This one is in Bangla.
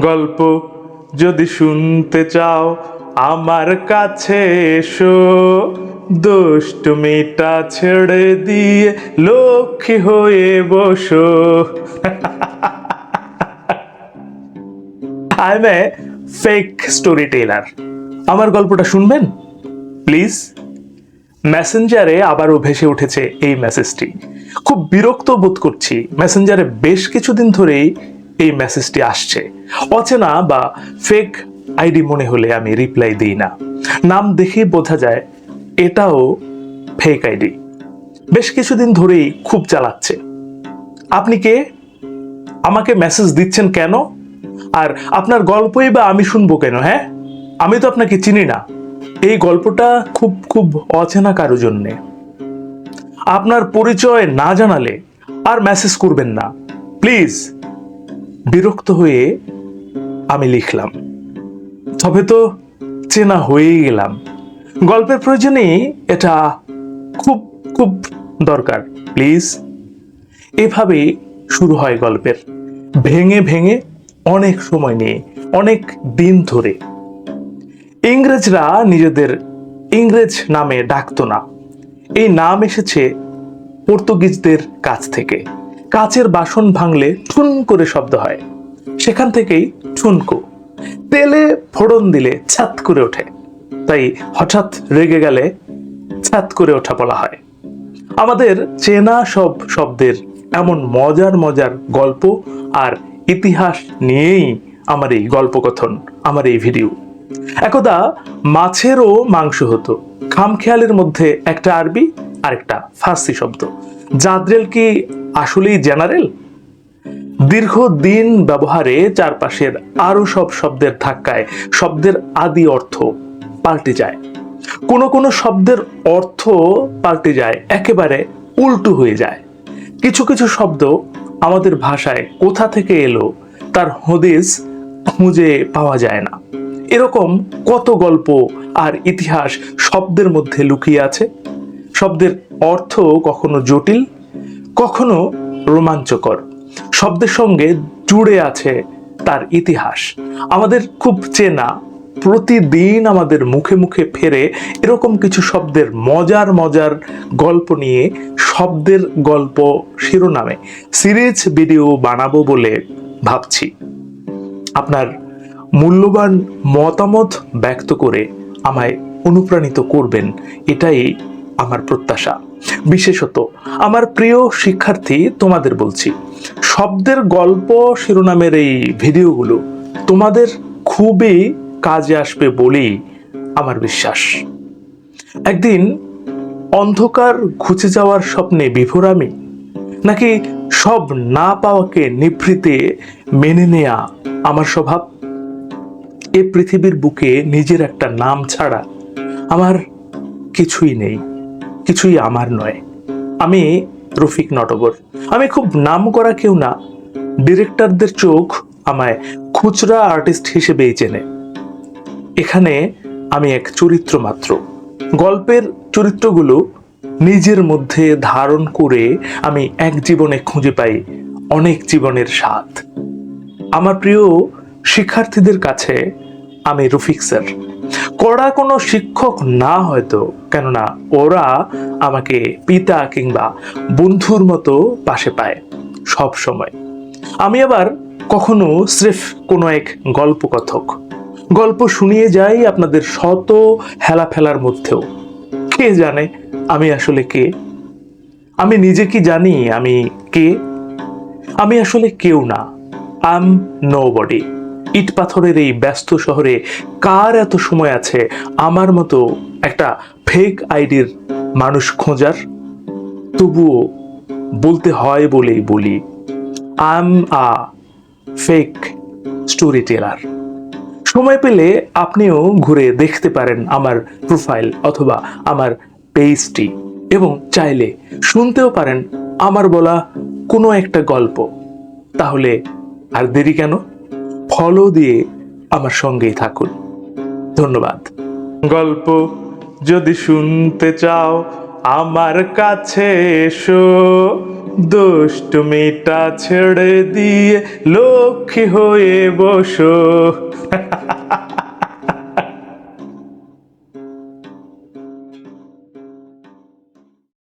গল্প যদি শুনতে চাও, আমার কাছে এসো। দুষ্ট মেয়েটা ছেড়ে দিয়ে লক্ষ্মী হয়ে বসো। I am a fake story teller আমার গল্পটা শুনবেন? প্লিজ। মেসেঞ্জারে আবারও ভেসে উঠেছে এই মেসেজটি। খুব বিরক্ত বোধ করছি। মেসেঞ্জারে বেশ কিছুদিন ধরেই এই মেসেজটি আসছে। অচেনা বা ফেক আইডি মনে হলে আমি রিপ্লাই দিই না। নাম দেখেই বোঝা যায় এটাও ফেক আইডি বেশ কিছুদিন ধরেই খুব চালাচ্ছে। আপনি কে? আমাকে মেসেজ দিচ্ছেন কেন? আর আপনার গল্পই বা আমি শুনব কেন হ্যাঁ? আমি তো আপনাকে চিনি না। এই গল্পটা খুব খুব অচেনা কারও জন্যে। আপনার পরিচয় না জানালে আর মেসেজ করবেন না। প্লিজ বিরক্ত হয়ে আমি লিখলাম। তবে তো চেনা হয়েই গেলাম। গল্পের প্রয়োজনেই এটা খুব খুব দরকার, প্লিজ। এভাবেই শুরু হয় গল্পের। ভেঙে ভেঙে অনেক সময় নিয়ে, অনেক দিন ধরে। ইংরেজরা নিজেদের ইংরেজ নামে ডাকতো না। এই নাম এসেছে পর্তুগিজদের কাছ থেকে। কাচের বাসন ভাঙলে ঠুন করে শব্দ হয়। সেখান থেকেই ঠুনকো তেলে ফোড়ন দিলে ছাত করে ওঠে। তাই হঠাৎ রেগে গেলে ছাত করে ওঠা বলা হয়। আমাদের চেনা সব শব্দের এমন মজার মজার গল্প আর ইতিহাস নিয়েই আমার এই গল্পকথন, আমার এই ভিডিও। একদা মাছেরও মাংস হতো। খামখেয়ালের মধ্যে একটা আরবি আর একটা ফার্সি শব্দ। জাদ্রেল কি আসলেই জেনারেল? দীর্ঘদিন ব্যবহারে চারপাশের আরও সব শব্দের ধাক্কায় শব্দের আদি অর্থ পাল্টে যায়। কোনো কোনো শব্দের অর্থ পাল্টে যায়, একেবারে উল্টো হয়ে যায়। কিছু কিছু শব্দ আমাদের ভাষায় কোথা থেকে এলো, তার হদিস খুঁজে পাওয়া যায় না। এরকম কত গল্প আর ইতিহাস শব্দের মধ্যে লুকিয়ে আছে? শব্দের অর্থ কখনো জটিল কখনো রোমাঞ্চকর। শব্দের সঙ্গে জুড়ে আছে তার ইতিহাস। আমাদের খুব চেনা, প্রতিদিন আমাদের মুখে মুখে ফেরে এরকম কিছু শব্দের মজার মজার গল্প নিয়ে শব্দের গল্প শিরোনামে সিরিজ ভিডিও বানাবো বলে ভাবছি। আপনার মূল্যবান মতামত ব্যক্ত করে আমায় অনুপ্রাণিত করবেন, এটাই আমার প্রত্যাশা। বিশেষত আমার প্রিয় শিক্ষার্থী তোমাদের বলছি, শব্দের গল্প শিরোনামের এই ভিডিওগুলো তোমাদের খুবই কাজে আসবে বলেই আমার বিশ্বাস। একদিন অন্ধকার ঘুচে যাওয়ার স্বপ্নে বিভোর আমি, নাকি সব না পাওয়াকে নিভৃতে মেনে নেয়া আমার স্বভাব? এ পৃথিবীর বুকে নিজের একটা নাম ছাড়া আমার কিছুই নেই। কিছুই আমার নয়। আমি রফিক নটবর। আমি খুব নাম করা কেউ না। ডিরেক্টরদের চোখ আমায় খুচরা আর্টিস্ট হিসেবেই চেনে। এখানে আমি এক চরিত্র মাত্র। গল্পের চরিত্রগুলো নিজের মধ্যে ধারণ করে আমি এক জীবনে খুঁজে পাই অনেক জীবনের স্বাদ। আমার প্রিয় শিক্ষার্থীদের কাছে আমি রফিক স্যার। কড়া কোনো শিক্ষক না হয়তো, কেননা ওরা আমাকে পিতা কিংবা বন্ধুর মতো পাশে পায় সব সময়। আমি আবার কখনো স্রেফ কোনো এক গল্পকথক, গল্প শুনিয়ে যাই আপনাদের শত হেলা ফেলার মধ্যেও। কে জানে আমি আসলে কে? আমি নিজে কি জানি আমি কে? আমি আসলে কেউ না, আম নো বডি ইট পাথরের এই ব্যস্ত শহরে কার এত সময় আছে? আমার মতো একটা ফেক আইডির মানুষ খোঁজার? তবুও বলতে হয় বলেই বলি I'm a fake story teller সময় পেলে আপনিও ঘুরে দেখতে পারেন আমার প্রোফাইল অথবা আমার পেজটি এবং চাইলে শুনতেও পারেন আমার বলা কোনো একটা গল্প। তাহলে আর দেরি কেন? ফলো দিয়ে আমার সঙ্গেই থাকুন। ধন্যবাদ। গল্প যদি শুনতে চাও, আমার কাছে এসো। দুষ্টুমিটা ছেড়ে দিয়ে লক্ষ্মী হয়ে বসো।